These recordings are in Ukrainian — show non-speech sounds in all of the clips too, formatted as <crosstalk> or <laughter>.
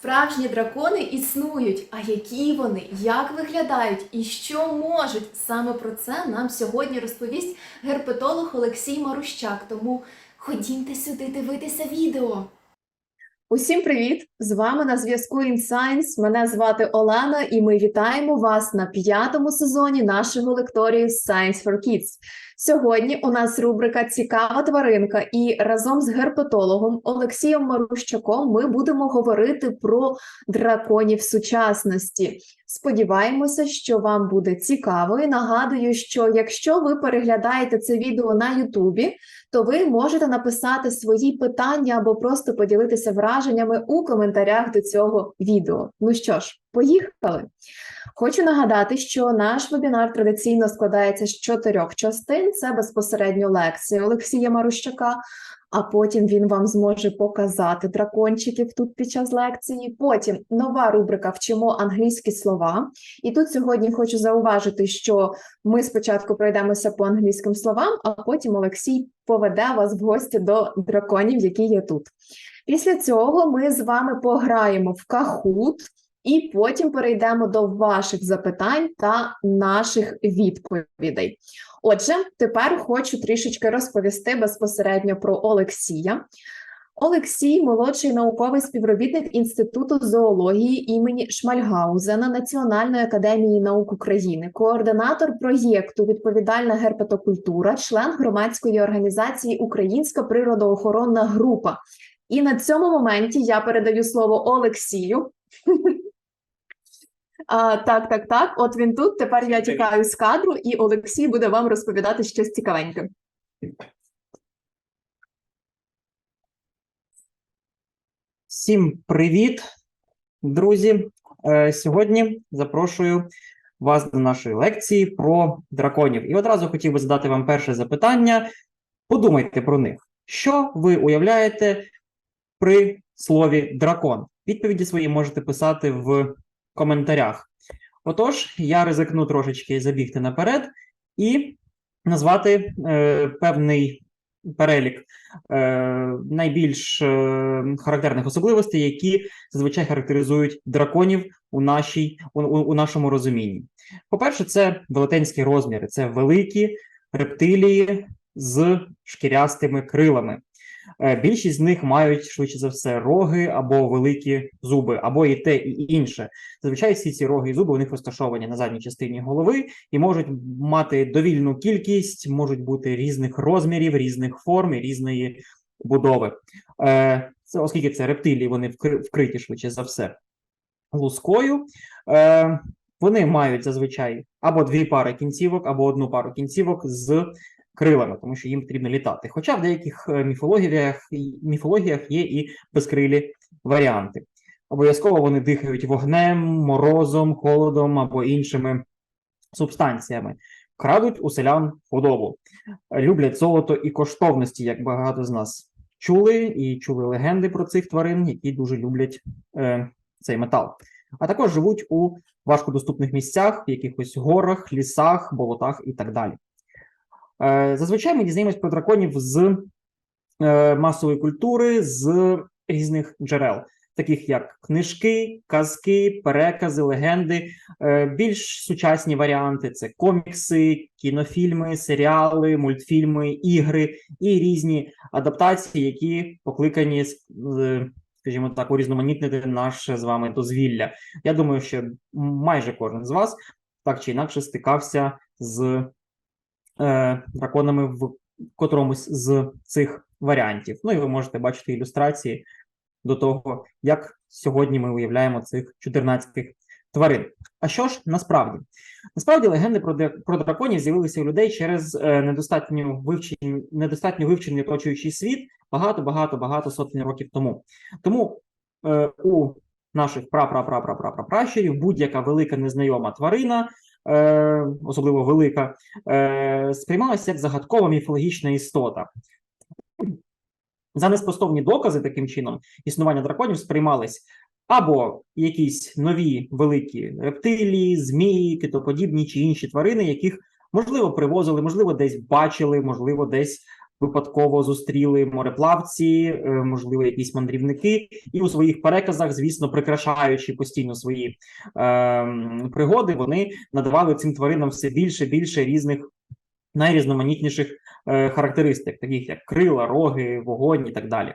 Справжні дракони існують. А які вони, як виглядають і що можуть? Саме про це нам сьогодні розповість герпетолог Олексій Марущак. Тому ходімте сюди дивитися відео. Усім привіт! З вами на зв'язку InScience. Мене звати Олена, і ми вітаємо вас на п'ятому сезоні нашого лекторію Science for Kids. Сьогодні у нас рубрика Цікава тваринка, і разом з герпетологом Олексієм Марущаком ми будемо говорити про драконів сучасності. Сподіваємося, що вам буде цікаво. І нагадую, що якщо ви переглядаєте це відео на Ютубі, то ви можете написати свої питання або просто поділитися враженнями у коментарях до цього відео. Ну що ж, поїхали. Хочу нагадати, що наш вебінар традиційно складається з чотирьох частин: це безпосередньо лекція Олексія Марущака. А потім він вам зможе показати дракончиків тут під час лекції. Потім нова рубрика Вчимо англійські слова. І тут сьогодні хочу зауважити, що ми спочатку пройдемося по англійським словам, а потім Олексій поведе вас в гості до драконів, які є тут. Після цього ми з вами пограємо в кахут. І потім перейдемо до ваших запитань та наших відповідей. Отже, тепер хочу трішечки розповісти безпосередньо про Олексія. Олексій, молодший науковий співробітник Інституту зоології імені Шмальгаузена Національної академії наук України, координатор проєкту Відповідальна герпетокультура, член громадської організації Українська природоохоронна група. І на цьому моменті я передаю слово Олексію. <laughs> А, так, так, так. От він тут. Тепер я тікаю з кадру, і Олексій буде вам розповідати щось цікавеньке. Всім привіт, друзі! Е, Сьогодні запрошую вас до нашої лекції про драконів. І одразу хотів би задати вам перше запитання. Подумайте про них. Що ви уявляєте при слові дракон? Відповіді свої можете писати в коментарях. Отож, я ризикну трошечки забігти наперед і назвати е, певний перелік е, найбільш е, характерних особливостей, які зазвичай характеризують драконів у, нашій, у, у, у нашому розумінні. По-перше, це велетенські розміри, це великі рептилії з шкірястими крилами. Е, Більшість з них мають швидше за все роги або великі зуби, або і те, і інше. Зазвичай всі ці роги і зуби у них розташовані на задній частині голови і можуть мати довільну кількість, можуть бути різних розмірів, різних форм і різної будови. Е, Це оскільки це рептилії, вони вкри- вкриті швидше за все лускою. Е, Вони мають зазвичай або дві пари кінцівок, або одну пару кінцівок з крилами, тому що їм потрібно літати. Хоча в деяких е, міфологіях, міфологіях є і безкрилі варіанти. Обов'язково вони дихають вогнем, морозом, холодом або іншими субстанціями. Крадуть у селян худобу, люблять золото і коштовності, як багато з нас чули, і чули легенди про цих тварин, які дуже люблять е, цей метал. А також живуть у важкодоступних місцях, в якихось горах, лісах, болотах і так далі. Е, Зазвичай ми дізнаємось про драконів з е, масової культури, з різних джерел, таких як книжки, казки, перекази, легенди. Е, Більш сучасні варіанти це комікси, кінофільми, серіали, мультфільми, ігри і різні адаптації, які покликані з- скажімо так, урізноманітнити наше з вами дозвілля. Я думаю, що майже кожен з вас так чи інакше стикався з е, драконами в котромусь з цих варіантів. Ну і ви можете бачити ілюстрації до того, як сьогодні ми уявляємо цих 14 тварин. А що ж насправді? Насправді легенди про, про драконів з'явилися у людей через е, недостатньо недостатньо вивчений оточуючий світ багато, багато, багато сотень років тому. Тому е, у наших пра-пра-пра-пра-пра-пращурів будь-яка велика незнайома тварина, е, особливо велика, е, сприймалася як загадкова міфологічна істота. За неспростовні докази таким чином існування драконів сприймались або якісь нові великі рептилії, змії, китоподібні чи інші тварини, яких можливо привозили, можливо, десь бачили, можливо, десь випадково зустріли мореплавці, е, можливо, якісь мандрівники, і у своїх переказах, звісно, прикрашаючи постійно свої е, пригоди, вони надавали цим тваринам все більше більше різних найрізноманітніших е, характеристик, таких як крила, роги, вогонь і так далі.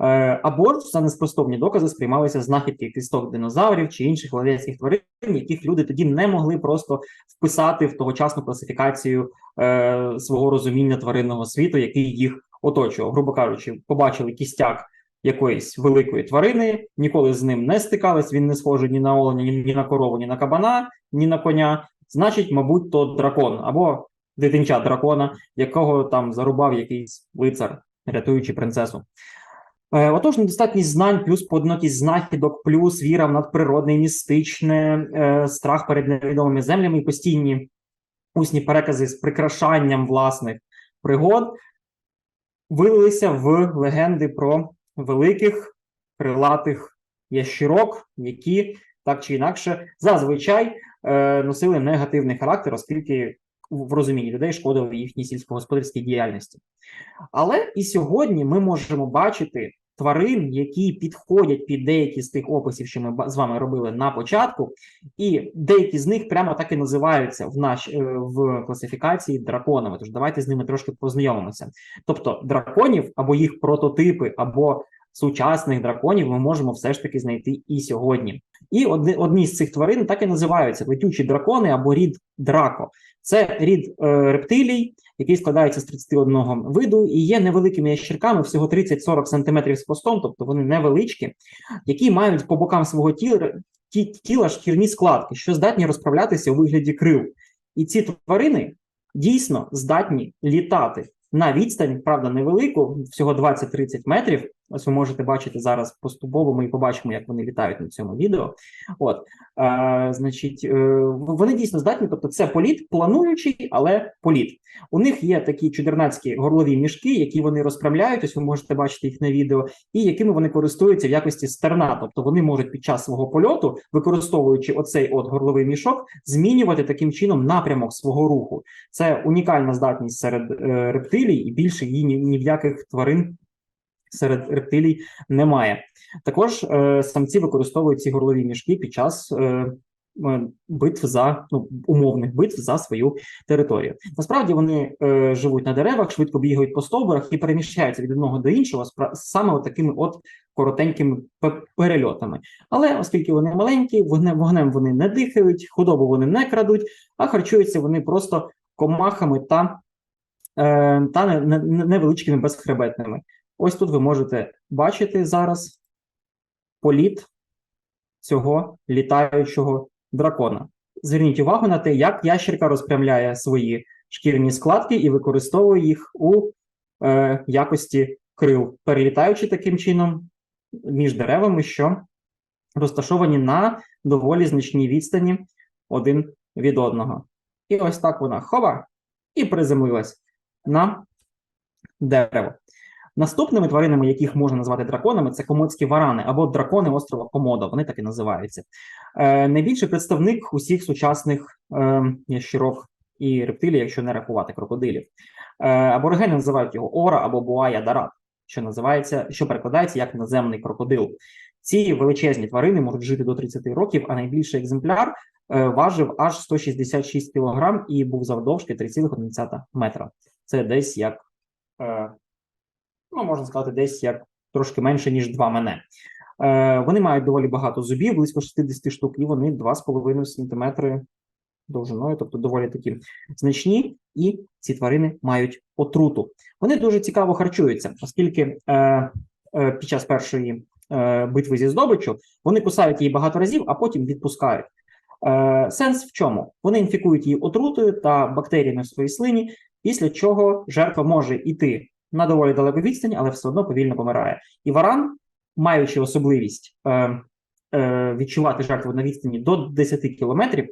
Е, або ж за неспростовні докази сприймалися знахідки кісток динозаврів чи інших ладецьких тварин, яких люди тоді не могли просто вписати в тогочасну класифікацію е, свого розуміння тваринного світу, який їх оточував. Грубо кажучи, побачили кістяк якоїсь великої тварини, ніколи з ним не стикались. Він не схожий ні на оленя, ні на корову, ні на кабана, ні на коня. Значить, мабуть, то дракон або дитинча дракона, якого там зарубав якийсь лицар, рятуючи принцесу. Е, Отож, недостатність знань, плюс поодинокість знахідок, плюс віра в надприродне, містичне, е, страх перед невідомими землями і постійні усні перекази з прикрашанням власних пригод вилилися в легенди про великих крилатих ящірок, які так чи інакше зазвичай е, носили негативний характер, оскільки в розумінні людей шкодили їхній сільськогосподарській діяльності. Але і сьогодні ми можемо бачити тварин, які підходять під деякі з тих описів, що ми з вами робили на початку, і деякі з них прямо так і називаються в наш е, в класифікації драконами. Тож давайте з ними трошки познайомимося. Тобто драконів або їх прототипи, або сучасних драконів ми можемо все ж таки знайти і сьогодні. І одні, одні з цих тварин так і називаються летючі дракони або рід драко. Це рід е, рептилій, який складається з 31 виду і є невеликими ящерками, всього 30-40 см з хвостом, тобто вони невеличкі, які мають по бокам свого тіла, ті, тіла шкірні складки, що здатні розправлятися у вигляді крил. І ці тварини дійсно здатні літати на відстань, правда, невелику, всього 20-30 метрів. Ось ви можете бачити зараз поступово. Ми побачимо, як вони літають на цьому відео. От е, значить, е, вони дійсно здатні, тобто це політ, плануючий, але політ. У них є такі чудернацькі горлові мішки, які вони розправляють. Ось ви можете бачити їх на відео, і якими вони користуються в якості стерна. Тобто вони можуть під час свого польоту, використовуючи оцей от горловий мішок, змінювати таким чином напрямок свого руху. Це унікальна здатність серед е, рептилій, і більше її ні, ні в яких тварин серед рептилій немає. Також е, самці використовують ці горлові мішки під час е, е, битв за ну, умовних битв за свою територію. Насправді вони е, живуть на деревах, швидко бігають по стовбурах і переміщаються від одного до іншого саме такими от коротенькими пе- перельотами. Але оскільки вони маленькі, вогнем, вогнем вони не дихають, худобу вони не крадуть, а харчуються вони просто комахами та, е, та не- не- не- невеличкими безхребетними. Ось тут ви можете бачити зараз політ цього літаючого дракона. Зверніть увагу на те, як ящерка розпрямляє свої шкірні складки і використовує їх у е, якості крил, перелітаючи таким чином між деревами, що розташовані на доволі значній відстані один від одного. І ось так вона хова і приземлилась на дерево. Наступними тваринами, яких можна назвати драконами, це комодські варани або дракони острова Комодо. Вони так і називаються. Е, найбільший представник усіх сучасних е, ящерок і рептилій, якщо не рахувати крокодилів. Е, аборигени називають його ора або буая дарат, що називається, що перекладається як наземний крокодил. Ці величезні тварини можуть жити до 30 років, а найбільший екземпляр е, важив аж 166 кг і був завдовжки 3,1 метра. Це десь як. Е, ну, можна сказати, десь як трошки менше, ніж 2 мене. Е, вони мають доволі багато зубів, близько 60 штук, і вони 2,5 см довжиною, тобто доволі такі значні, і ці тварини мають отруту. Вони дуже цікаво харчуються, оскільки е, е, під час першої е, битви зі здобиччю вони кусають її багато разів, а потім відпускають. Е, сенс в чому? Вони інфікують її отрутою та бактеріями в своїй слині, після чого жертва може йти на доволі далеку відстань, але все одно повільно помирає. І варан, маючи особливість е, е, відчувати жертву на відстані до 10 кілометрів,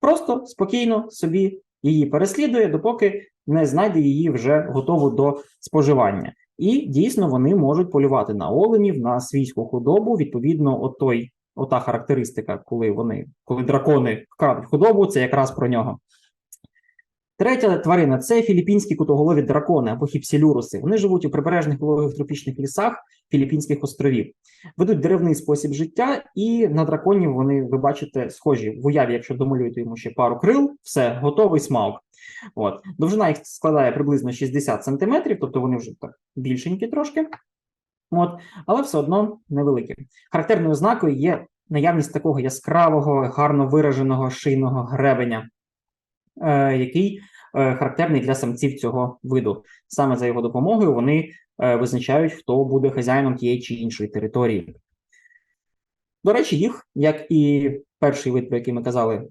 просто спокійно собі її переслідує, допоки не знайде її вже готову до споживання. І дійсно вони можуть полювати на оленів, на свійську худобу. Відповідно, от той, ота характеристика, коли вони, коли дракони крадуть худобу, це якраз про нього. Третя тварина це філіппінські кутоголові дракони або хіпсілюруси. Вони живуть у прибережних вологих тропічних лісах Філіппінських островів, ведуть деревний спосіб життя, і на драконів вони, ви бачите, схожі в уяві, якщо домалюєте йому ще пару крил, все, готовий смаук. От. Довжина їх складає приблизно 60 см, тобто вони вже так більшенькі трошки. От, але все одно невеликі. Характерною ознакою є наявність такого яскравого, гарно вираженого шийного гребеня, який е, характерний для самців цього виду. Саме за його допомогою вони е, визначають, хто буде хазяїном тієї чи іншої території. До речі, їх, як і перший вид, про який ми казали,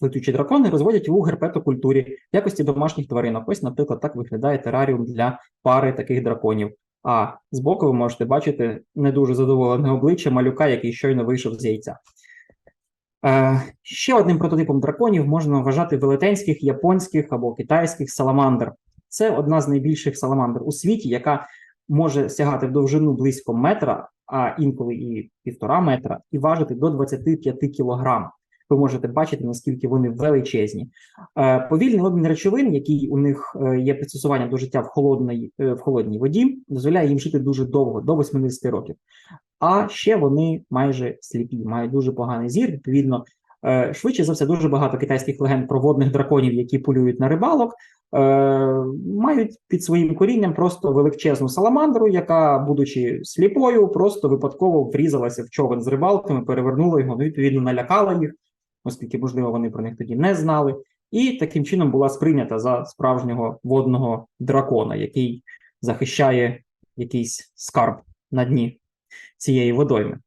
летючі дракони, розводять у герпетокультурі в якості домашніх тваринок. Ось, наприклад, так виглядає тераріум для пари таких драконів. А збоку ви можете бачити не дуже задоволене обличчя малюка, який щойно вийшов з яйця. Е, ще одним прототипом драконів можна вважати велетенських японських або китайських саламандр. Це одна з найбільших саламандр у світі, яка може сягати в довжину близько метра, а інколи і півтора метра, і важити до 25 кілограм. Ви можете бачити, наскільки вони величезні. Е, повільний обмін речовин, який у них е, є пристосуванням до життя в холодній, е, в холодній воді, дозволяє їм жити дуже довго, до 80 років. А ще вони майже сліпі, мають дуже поганий зір. Відповідно, швидше за все, дуже багато китайських легенд про водних драконів, які полюють на рибалок, мають під своїм корінням просто величезну саламандру, яка, будучи сліпою, просто випадково врізалася в човен з рибалками, перевернула його, ну, відповідно, налякала їх, оскільки, можливо, вони про них тоді не знали. І таким чином була сприйнята за справжнього водного дракона, який захищає якийсь скарб на дні цієї водойми.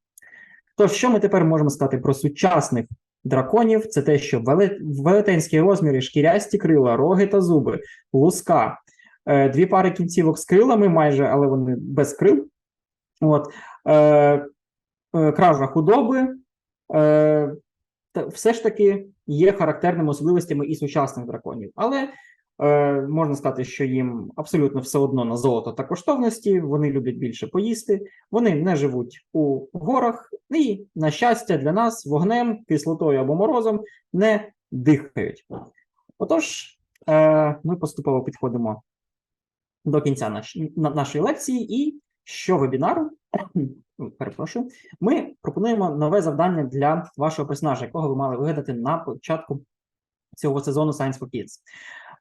Тож, що ми тепер можемо сказати про сучасних драконів? Це те, що веле- велетенські розміри, шкірясті крила, роги та зуби, луска, е, дві пари кінцівок з крилами майже, але вони без крил. От, е, е, кража худоби, все ж таки є характерними особливостями і сучасних драконів. Але е, можна сказати, що їм абсолютно все одно на золото та коштовності, вони люблять більше поїсти, вони не живуть у горах і, на щастя, для нас вогнем, кислотою або морозом не дихають. Отож, е, ми поступово підходимо до кінця наш, на, нашої лекції, і щовебінару, <clears throat> ой, перепрошую, ми пропонуємо нове завдання для вашого персонажа, якого ви мали вигадати на початку цього сезону Science for Kids.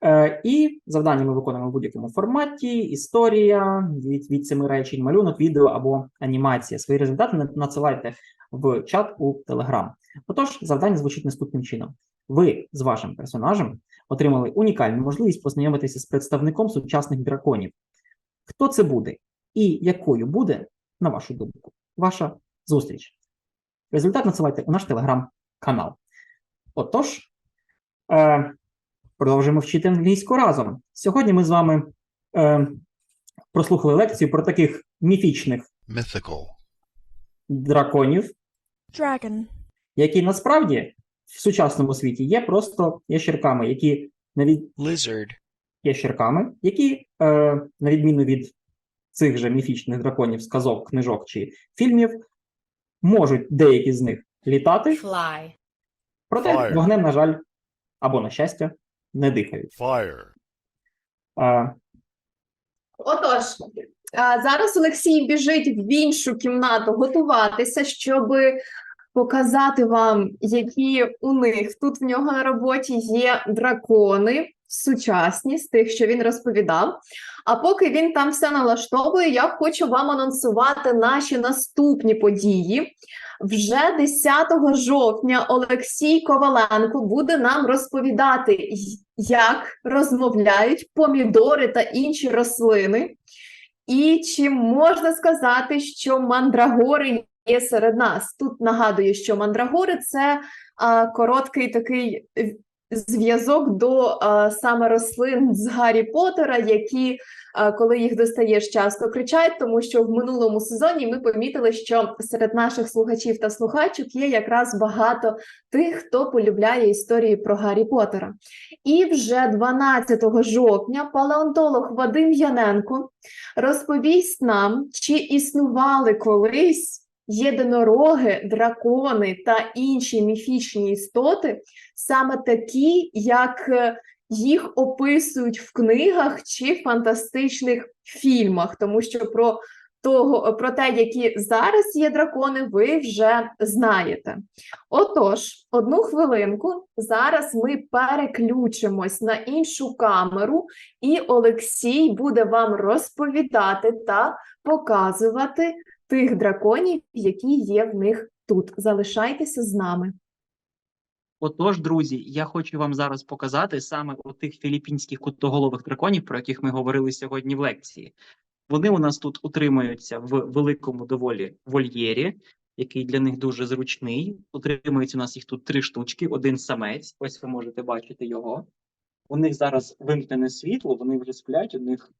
Е, і завдання ми виконуємо в будь-якому форматі: історія, від, від семи речень, малюнок, відео або анімація. Свої результати надсилайте в чат у Telegram. Отож, завдання звучить наступним чином: ви з вашим персонажем отримали унікальну можливість познайомитися з представником сучасних драконів. Хто це буде і якою буде, на вашу думку, ваша зустріч? Результат надсилайте у наш телеграм-канал. Отож, е, продовжуємо вчити англійську разом. Сьогодні ми з вами е, прослухали лекцію про таких міфічних mythical, драконів, Dragon. які насправді в сучасному світі є просто ящерками, які навіть lizard, ящерками, які, е, на відміну від цих же міфічних драконів, сказок, книжок чи фільмів, можуть деякі з них літати, Fly. проте Fire. вогнем, на жаль, або на щастя, не дихають. fire, Е, Отож, а, зараз Олексій біжить в іншу кімнату готуватися, щоб показати вам, які у них тут в нього на роботі є дракони сучасні з тих, що він розповідав. А поки він там все налаштовує, я хочу вам анонсувати наші наступні події. Вже 10 жовтня Олексій Коваленко буде нам розповідати, як розмовляють помідори та інші рослини. І чи можна сказати, що мандрагори є серед нас? Тут нагадую, що мандрагори це а, короткий такий зв'язок до саме рослин з Гаррі Поттера, які, коли їх достаєш, часто кричать, тому що в минулому сезоні ми помітили, що серед наших слухачів та слухачок є якраз багато тих, хто полюбляє історії про Гаррі Поттера. І вже 12 жовтня палеонтолог Вадим Яненко розповість нам, чи існували колись єдинороги, дракони та інші міфічні істоти, саме такі, як е, їх описують в книгах чи фантастичних фільмах, тому що про того, про те, які зараз є дракони, ви вже знаєте. Отож, одну хвилинку. Зараз ми переключимось на іншу камеру, і Олексій буде вам розповідати та показувати тих драконів, які є в них тут. Залишайтеся з нами. Отож, друзі, я хочу вам зараз показати саме тих філіппінських кутоголових драконів, про яких ми говорили сьогодні в лекції. Вони у нас тут утримуються в великому доволі вольєрі, який для них дуже зручний. Утримується у нас їх тут три штучки, один самець. Ось ви можете бачити його. У них зараз вимкнене світло, вони вже сплять. У них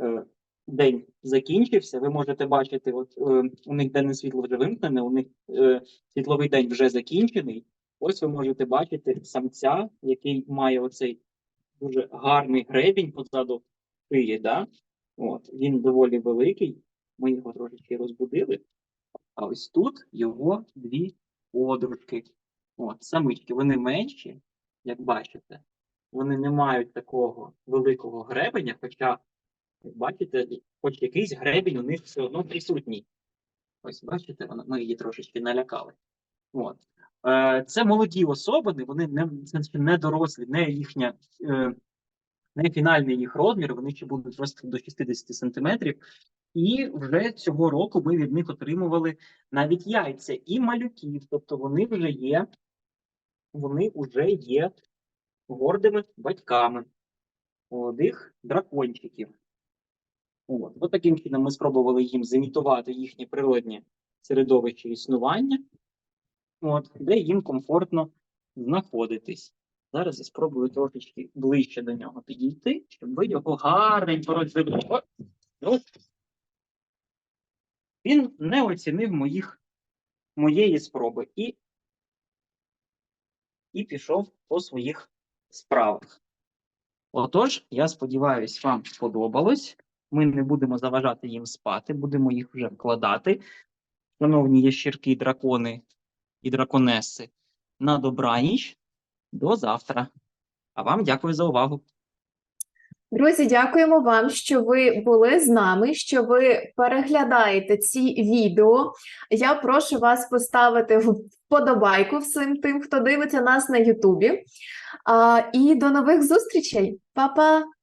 е, день закінчився. Ви можете бачити, от е, у них денне світло вже вимкнене, у них е, світловий день вже закінчений. Ось ви можете бачити самця, який має оцей дуже гарний гребінь позаду шиї. Да? От, він доволі великий. Ми його трошечки розбудили. А ось тут його дві подружки. От, самички, вони менші, як бачите. Вони не мають такого великого гребеня, хоча, бачите, хоч якийсь гребінь у них все одно присутній. Ось бачите, ми її трошечки налякали. От. Е, Це молоді особини, вони не, не дорослі, не їхня, е, не фінальний їх розмір, вони ще будуть рости до 60 сантиметрів. І вже цього року ми від них отримували навіть яйця і малюків. Тобто вони вже є, вони вже є гордими батьками молодих дракончиків. От. От таким чином ми спробували їм зімітувати їхнє природнє середовище існування, от, де їм комфортно знаходитись. Зараз я спробую трошечки ближче до нього підійти, щоб ви його гарненько роздивили. О. Він не оцінив моїх, моєї спроби і, і пішов по своїх справах. Отож, я сподіваюся, вам сподобалось. Ми не будемо заважати їм спати, будемо їх вже вкладати. Шановні ящірки, дракони і драконеси, на добраніч. До завтра. А вам дякую за увагу. Друзі, дякуємо вам, що ви були з нами, що ви переглядаєте ці відео. Я прошу вас поставити вподобайку всім тим, хто дивиться нас на Ютубі. І до нових зустрічей. Па-па!